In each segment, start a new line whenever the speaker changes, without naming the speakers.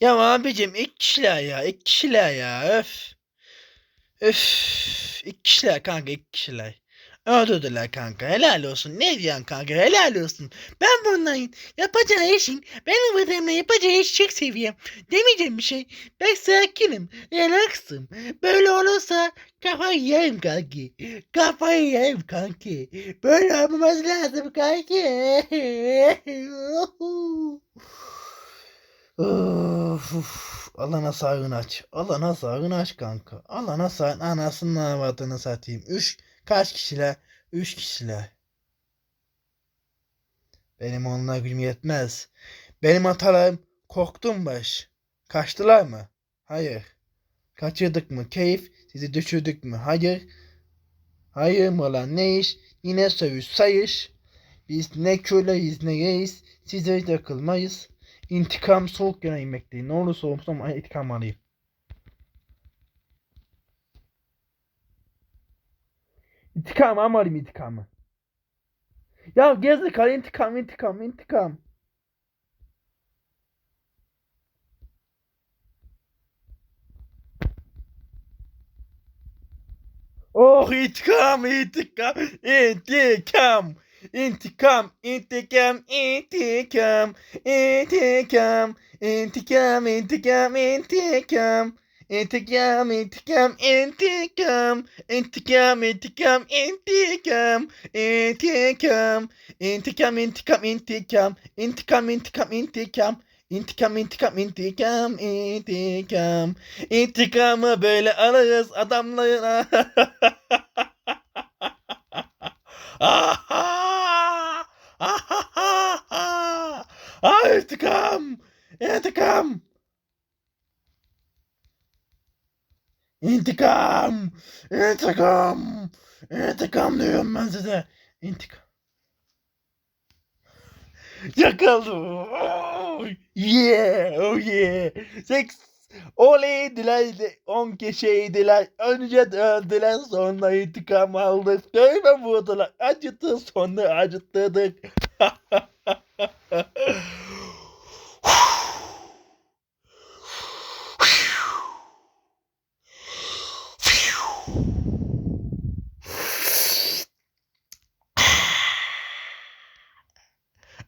Ya abicim ilk kişiler ya. ilk kişiler ya. Öf. Öf. İlk kişiler kanka ilk kişiler. Öldürdüler kanka. Helal olsun. Ne diyorsun kanka? Helal olsun. Ben bunların yapacağı işin benim adamla yapacağı işi çok seviyorum. Demeyeceğim bir şey. Ben sakinim. Relaxım. Böyle olursa kafayı yerim kanki. Kafayı yerim kanki. Böyle olmaması lazım kanki. Of, uf. Alana sağın aç. Alana sağın aç kanka. Alana sağın anasının avradını satayım. Üç kaç kişiler? Üç kişiler. Benim onunla gücüm yetmez. Benim hatalarım korktum baş. Kaçtılar mı? Hayır. Kaçırdık mı? Keyif sizi düşürdük mü? Hayır. Hayır mı lan ne iş? Yine sövüş sayış. Biz ne köleyiz ne reis. Size takılmayız. İntikam soğuk yana inmekteyi. Ne olursa olsun ama intikam alayım. İntikam ama alayım intikamı. Ya gerizekalı intikam intikam intikam. Oh intikam intikam intikam intikam intikam intikam intikam intikam intikam intikam İntikam, intikam, intikam, intikam, intikam, intikam, intikam, intikam, intikam, intikam, intikam, intikam, intikam, intikam, intikam, intikam, intikam, intikamı böyle alırız adamların. Ah, intikam, intikam. İntikam! İntikam! İntikam diyorum ben size. İntikam. Yakaladım. Oh, yeah! Oh yeah! Seks. Oleydiler. On kişiydiler. Önce döndüler sonra intikam aldık. Dövme vurdular. Acıttı sonra acıttırdık.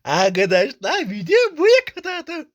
Arkadaşlar video buraya kadardı.